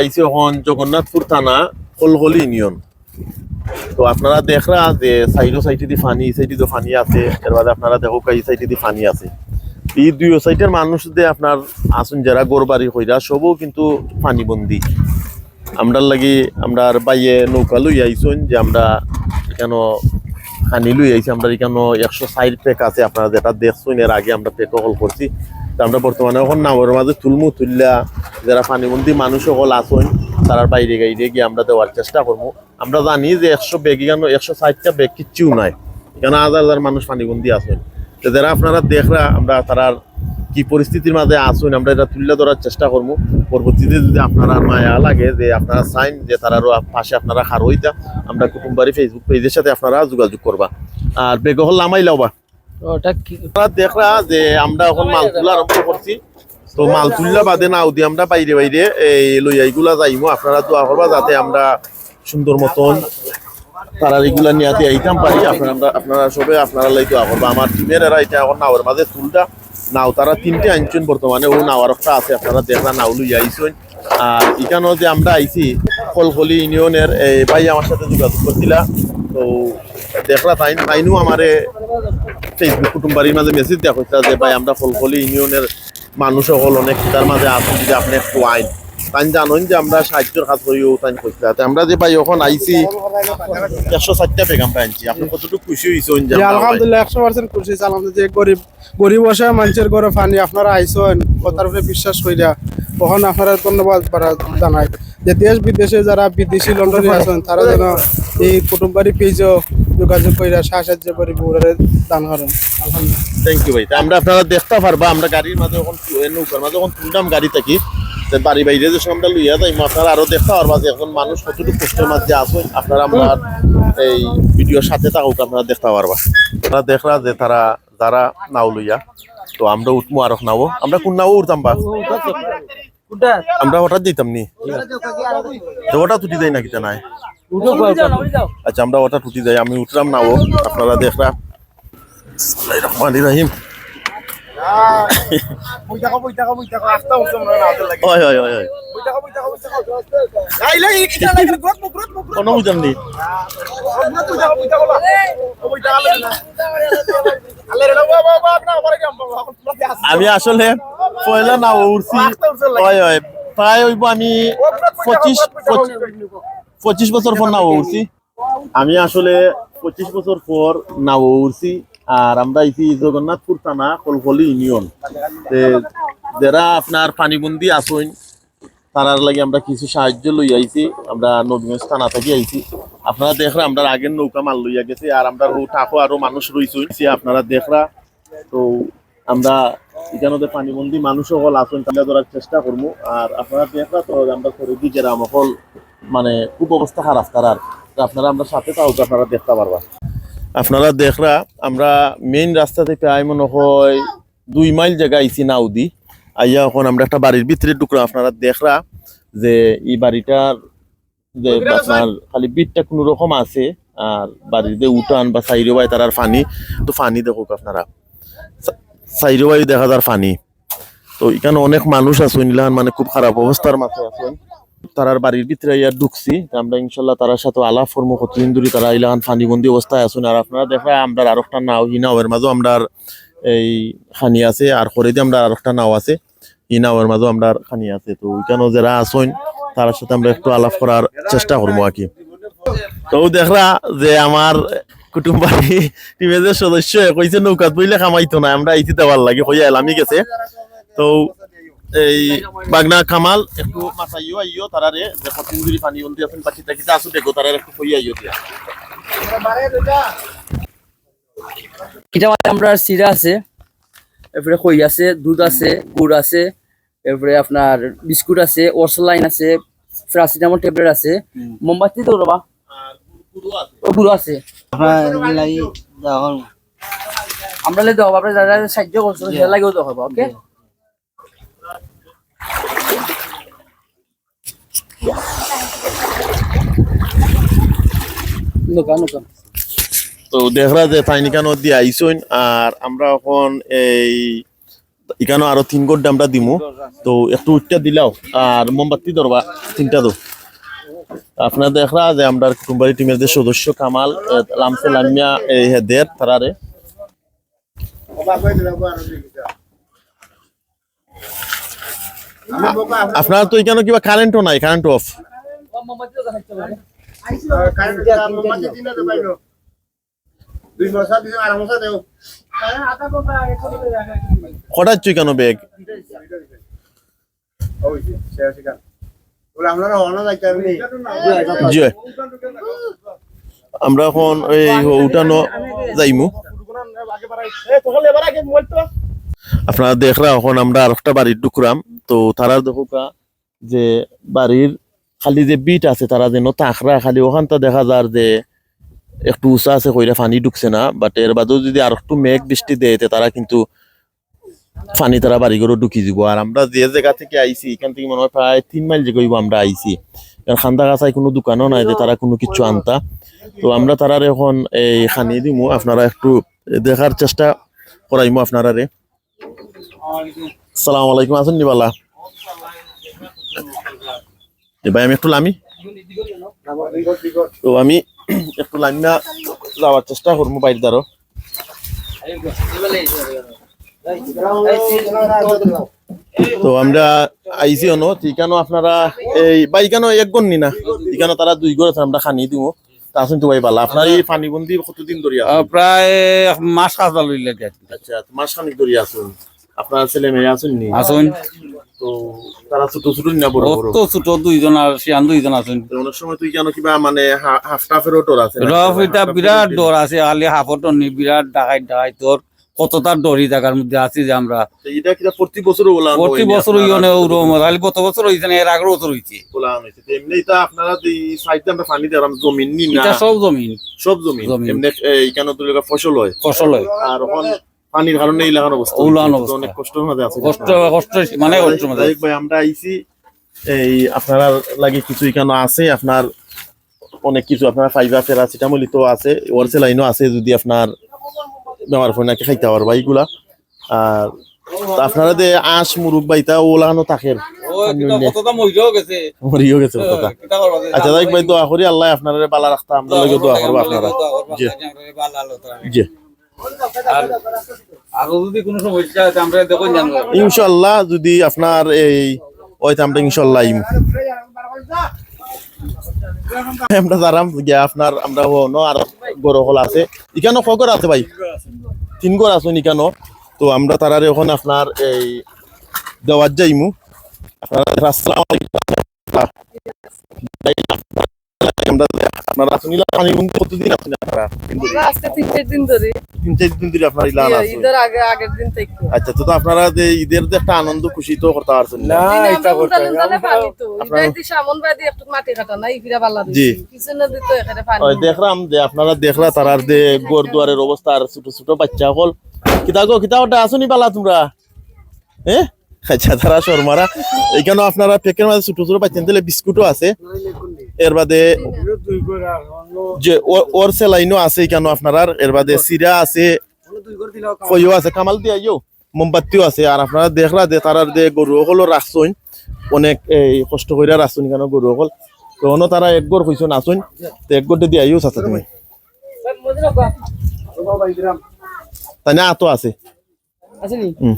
আইছি এখন জগন্নাথপুর থানা কলকলি ইউনিয়ন। তো আপনারা দেখরা যে সাইডো সাইডে দি ফানি সাইডে তো ফানি আছে। এর বাদে আপনারা দেখো এই সাইডে দি ফানি আছে। এই দুই সাইডের মানুষ যে আপনার আসুন যারা গোরবাড়ি কইরা সবও কিন্তু পানি বন্দি আমরার লাগি আমরা বাইয়ে নৌকা লই আইসুন যে আমরা কেন খানি লই আইছি, আমরা এখানে একশো সাইড পেক আছে, আপনারা যেটা দেখছুন এর আগে আমরা পেক হল করছি। আমরা বর্তমানে এখন নামের মাঝে তুলমু তুললা যারা পানিবন্দি মানুষ সকল আসুন তারা বাইরে গাইরে গিয়ে আমরা দেওয়ার চেষ্টা করব। আমরা জানি যে একশো বেগ এখানে একশো ষাটটা বেগ কিচ্ছুও নাই। এখানে হাজার হাজার মানুষ পানিবন্দি আসুন তো যারা আপনারা দেখরা, আমরা তারার কি পরিস্থিতির মাঝে আসুন আমরা এটা তুলে ধরার চেষ্টা করব। পরবর্তীতে যদি আপনারা মায়া লাগে যে আপনারা চাইন যে তারারও পাশে আপনারা হার হইতা, আমরা কুটুম্বারি ফেসবুক পেজের সাথে আপনারা যোগাযোগ করবা। আর বেগ হল নামাই লাওবা ওটা দেখরা যে আমরা এখন মাল তোলা আরম্ভ করছি। তো মাল বাদে আমরা বাইরে বাইরে এই আপনারা যাতে আমরা সুন্দর মতন তারা আইতাম আপনারা আপনারা সবে আপনারা আমার টিমের এরা এটা এখন মাঝে নাও তারা তিনটে বর্তমানে। ও নাওয়ার একটা আছে। আপনারা নাও লই আর এখানেও যে আমরা আইছি, কলকলি ইউনিয়নের ভাই আমার সাথে যোগাযোগ করছিলা। তো দেখলা তাই আমারে ফেসবুক কুটুম্বারির মাঝে মেসেজ দেওয়া হয়েছে যে ভাই আমরা ফলফলি ইউনিয়নের মানুষ সকল অনেক তার মাঝে আছেন যে আপনি একটু আইন। তাই জানেন যে আমরা সাহায্যের হাত করিও তাই কইছিল তো আমরা যে ভাই এখন আইছি একশো ষাটটা পেগ আমরা আনছি। আপনি কতটুকু খুশি হয়েছেন যে? আলহামদুলিল্লাহ একশো পার্সেন্ট খুশি চালাম যে গরিব গরিব বসে মানুষের ঘরে পানি আপনারা আইসেন কথার উপরে বিশ্বাস করিয়া তখন আপনারা ধন্যবাদ জানাই যে দেশ বিদেশে যারা বিদেশি লন্ডনে আছেন তারা যেন এই কুটুম্বারি পেজও যোগাযোগ করিয়া সাহায্য করে বুড়ারে দান করেন। থ্যাংক ইউ ভাই। তা আমরা আপনারা দেখতে পারবা আমরা গাড়ির মাঝে এখন এ নৌকার মাঝে এখন তুললাম গাড়ি থাকি বাড়ি বাইরে যে সময় আমরা লইয়া যাই আপনারা আরও দেখতে পারবা যে এখন মানুষ কতটুকু কষ্টের মাঝে আসুন আপনারা আমরা এই ভিডিওর সাথে থাকুক আপনারা দেখতে পারবা। তারা দেখরা যে তারা যারা নাও লইয়া তো আমরা উঠমু আর নাও। আমরা কোন নাও উঠতাম বা? আমরা হঠাৎ দিতাম নি। তো হঠাৎ উঠি যাই নাকি নাই? আচ্ছা আমরা ওটা টুটি আমি উঠলাম নাও আপনারা দেখরা। রহমান রাহিম হয় হয় হয় হয় কোনো বুঝাম নি? আমি আসলে পয়লা না উঠছি। প্রায় হইব আমি পঁচিশ পঁচিশ- বছর পর নাও উঠছি আমি আসলে পঁচিশ বছর পর নাও উঠছি আর আমরা আইছি জগন্নাথপুর থানা কলকলি ইউনিয়ন। যারা আপনার পানিবন্দি আসুন তারার লাগে আমরা কিছু সাহায্য লই আইছি, আমরা নবীগঞ্জ থানা থেকে আইছি। আপনারা দেখরা আমরা আগের নৌকা মাল লইয়া গেছি, আর আমরা টাকো আরও মানুষ রইছি আপনারা দেখরা। তো আমরা এখানে পানিবন্দি মানুষ সকল আসুন তাহলে ধরার চেষ্টা করব আর আপনারা দেখরা তো আমরা করে দিই যারা আমকল মানে খুব অবস্থা খারাপ তারার তো আপনারা আমরা সাথে তাও তো আপনারা দেখতে পারবা। আপনারা দেখরা আমরা মেইন রাস্তা থেকে আই মনে হয় দুই মাইল জায়গা আইছি নাউদি। আইয়া এখন আমরা একটা বাড়ির ভিতরে ঢুকলাম আপনারা দেখরা যে এই বাড়িটার যে আপনার খালি বিটটা কোনো রকম আছে আর বাড়ির যে উঠান বা সাইরো বাই তার ফানি। তো ফানি দেখুক আপনারা। সাইরো বাই দেখা যার ফানি। তো এখানে অনেক মানুষ আছে নিলাম মানে খুব খারাপ অবস্থার মাথায় আছেন। তারার বাড়ির ভিতরে ইয়া ঢুকছি। আমরা ইনশাল্লাহ তারার সাথে আলাপ ফর্ম কতদিন ধরে তারা ইলাহান ফানিবন্দি অবস্থায় আছেন। আর আপনারা দেখা আমরা আর একটা নাও ই নাওয়ের মাঝেও আমরা এই খানি আছে, আর করে দিয়ে আমরা আর একটা নাও আছে। ই নাওয়ের মাঝেও আমরা খানি আছে। তো ওইখানেও যারা আসেন তার সাথে আমরা একটু আলাপ করার চেষ্টা করব আর কি। তো দেখরা যে আমার টিমের সদস্য কইছে, নৌকাত বইলে খামাইতো না, আমরা ইতি দেওয়ার লাগে, কইয়া এলামি গেছে। তো এই বাগনা কামাল একটু মাথাইও আইও তারারে যে কতদিন ধরে পানি বন্দি আছেন বাকি টাকিতে আসো দেখো তারারে একটু কইয়া আইও দিয়া। এটা মানে আমরা সিরা আছে এরপরে খই আছে দুধ আছে গুড় আছে এরপরে আপনার বিস্কুট আছে ওরসলাইন আছে প্যারাসিটামল ট্যাবলেট আছে মোমবাতি তো গুঁড়ো আছে। আমরা আপনার যারা সাহায্য করছ সেটা লাগেও দেওয়া হবে ওকে নৌকা নৌকা তো দেখরা যে ফাইনিকা নদী আইসইন আর আমরা এখন এই এখানে আরও তিন গোড আমরা দিমু। তো একটু উঠটা দিলাও আর মোমবাতি ধরবা, তিনটা দো। আপনার দেখরা যে আমরা কুটুম্বারি টিমের যে সদস্য কামাল লামসে লামিয়া এই হেদের তারারে আপনার তো এখানে কিবা কারেন্টও নাই কারেন্ট অফ কটার কেন ব্যাগ? জি। আমরা এখন এই উঠানো যাইমু। আপনারা দেখরা এখন আমরা আর একটা বাড়ির ঢুকরাম। তো তারা দেখুকা যে বাড়ির খালি যে বিট আছে, তারা যেন তাকরা খালি ওখানটা দেখা যার যে একটু উঁচা আছে, কইরা পানি ঢুকছে না। বাট এর বাদেও যদি আর একটু মেঘ বৃষ্টি দেয় তারা কিন্তু পানি তারা বাড়ি ঘরে ঢুকি দিব। আর আমরা যে জায়গা থেকে আইছি, এখান থেকে মনে হয় প্রায় তিন মাইল যে কইব আমরা আইছি। কারণ খান্দা গাছায় কোনো দোকানও নাই যে তারা কোনো কিছু আনতা। তো আমরা তারার এখন এই খানিয়ে দিমু, আপনারা একটু দেখার চেষ্টা করাইমু আপনারা রে সালাম আলাইকুম আসুন নিবালা ভাই আমি একটু লামি। তো আমি একটু লামিনা যাওয়ার চেষ্টা করব বাইর দ্বারও তো আমরা আইসি অনো ঠিকানো আপনারা এই বা ইকানো এক গণ নি। না ইকানো তারা দুই গড় আছে আমরা খানি দিব তা আসুন তো ভাই বালা আপনার এই পানি বন্দি কতদিন ধরে আছে? আহ, প্রায় মাস কাজা লইলে আচ্ছা মাস খানিক ধরিয়া আসুন আপনার ছেলে মেয়ে আসুন নি? আসুন তো তারা ছোট ছোট না বড় বড়? অত ছোট দুইজন আর সিয়ান দুইজন আসুন তো অনেক সময় তুই কিবা মানে হাফ টাফেরও টোর আছে রফ এটা বিরাট টাফেরও ডর আছে আলি হাফত নি বিরাট ডাকাই ডাকাই তোর কত ডরি জায়গার মধ্যে আছি যে আমরা। এটা কিটা প্রতি বছর ওলা প্রতি বছর ইয়নে ওরম বছর হইছে না এর আগের বছর হইছে ওলা হইছে তো এমনি তা আপনারা এই সাইডে আমরা পানি দিলাম জমিন নি না? এটা সব জমিন। সব জমিন। জমিন। এমনি এইখানে তো ফসল হয়। ফসল হয়। আর এখন পানির কারণে এই লাগানো অবস্থা। তো অবস্থা। অনেক কষ্টের মধ্যে আছে। কষ্ট কষ্ট মানে কষ্ট মধ্যে ভাই আমরা আইছি। এই আপনারা লাগে কিছু এখানে আছে আপনার অনেক কিছু আপনার ফাইবার প্যারাসিটামল তো আছে ওরসেলাইনও আছে যদি আপনার বেমার ফোন নাকি খাইতে পারবা এইগুলা। আর আপনারা যে আঁশ মুরুগ বাইতা ওলানো থাকে মরিও গেছে আচ্ছা যাই ভাই দোয়া করি আল্লাহ আপনারা বালা রাখতা আমরা দোয়া করব আপনারা। জি। জি। আরও যদি ইনশাল্লাহ যদি আপনার এই ওইটা আমরা ইনশাল্লাহ আইম আমরা গিয়া আপনার, আমরা হনো, আর গরু হল আছে। ইখানো খগর আছে ভাই। তিন গর আছো ইখানো তো আমরা তারারে এখন আপনার এই দেওয়ার যাইমু। আপনারা আসসালামু আমরা আপনারা আসুন পানি বন্ধ কতদিন আছেন আপনারা? আজকে তিন চার দিন ধরে। তিন চার দিন ধরে আপনার ইলান আছে ঈদের আগে আগের দিন থেকে। আচ্ছা তো তো আপনারা যে ঈদের যে একটা আনন্দ খুশি তো করতে পারছেন না। এটা করতে পানি তো। সামন বাদি একটু মাটি কাটা নাই ফিরা বালা জি। পিছনে দিত এখানে পানি ওই দেখলাম যে আপনারা দেখলা তারার যে গোর দুয়ারের অবস্থা আর ছোট ছোট বাচ্চা হল কিতা গো কিতা ওটা আসুনি পালা তোমরা। হ্যাঁ আচ্ছা তারা শর্মারা। এখানে আপনারা পেকের মাঝে ছোট ছোট বাচ্চা দিলে বিস্কুটও আছে। এর বাদে যে ওর সেলাইনও আছে এখানে আপনারা এর বাদে সিরা আছে কইও আছে কামাল দিয়া ইয়ো মোমবাতিও আছে। আর আপনারা দেখলা যে তারার যে গরু হলো রাখছইন অনেক এই কষ্ট করে রাখছইন কেন গরু হল তখনও তারা এক গড় কইছন আসুন তো এক গড় দিয়ে আইও চাচা তুমি। তাই না আতো আছে। হুম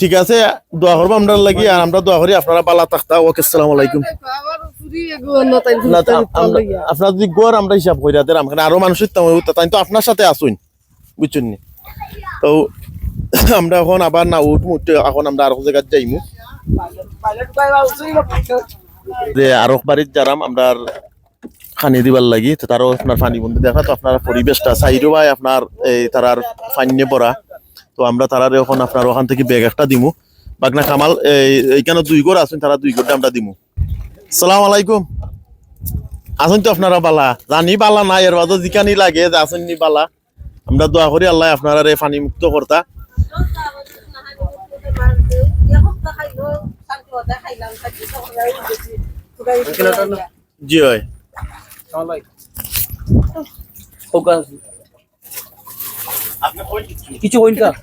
ঠিক আছে, দোয়া করব আমরা লাগি, আর আমরা দোয়া করি আপনারা বালা থাকতা ওকে, আসসালামু আলাইকুম। আপনার যদি গড় আমরা হিসাব করি রাতের আমরা আরও মানুষ তাই তো আপনার সাথে আসুন, বুঝছেন নি? তো আমরা এখন আবার না উঠ মুঠ এখন আমরা আরও জায়গায় যাইমু। যে আরও বাড়ির যারাম, আমরা খানি দিবার লাগি তারও আপনার পানি বন্ধু দেখা, তো আপনার পরিবেশটা সাইডও ভাই, আপনার এই তারার ফাইনে পড়া তো আমরা তারার এখন আপনার ওখান থেকে ব্যাগ একটা দিমু। বাগনা কামাল এইখানে দুই গড় আছেন তারা দুই গড়টা আমরা দিমু। সালাম আলাইকুম। আসুন তো আপনারা বালা। জানি বালা নাই এর বাদে জিকানি লাগে যে আসুন নি বালা। আমরা দোয়া করি আল্লাহ আপনারা রে পানি মুক্ত করতা। জি হয় কিছু হ্যাঁ।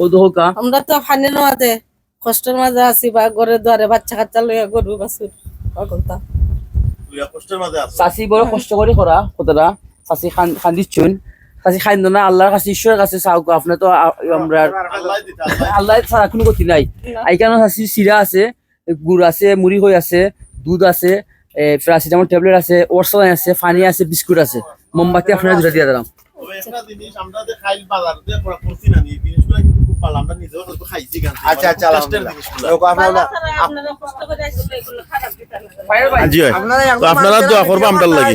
ও আমরা তো ফানি নোয়াতে কষ্টের মাঝে আছি বা ঘরে দুয়ারে বাচ্চা কাচ্চা লইয়া গরু বাছুর আছে। চাষি বড় কষ্ট করে করা কতটা চাষি খান খান দিচ্ছুন। চাষি খান না আল্লাহর কাছে ঈশ্বরের কাছে চাও আপনি তো আমরা আল্লাহ ছাড়া কোনো গতি নাই। এইখানে চাষি চিরা আছে গুড় আছে মুড়ি হই আছে দুধ আছে প্যারাসিটামল ট্যাবলেট আছে ওরসলাই আছে পানি আছে বিস্কুট আছে। মোমবাতি আপনার দুটা দিয়ে দিলাম। তবে একটা জিনিস আমরা যে খাইল বাজার দিয়ে পড়া করছি না এই জিনিসগুলো কিন্তু খুব ভালো আমরা নিজেও খাইছি আচ্ছা আচ্ছা আপনারা আপনারা কষ্ট করে আসলে এগুলো খারাপ দিতে না জি তো দোয়া করব আমরার লাগি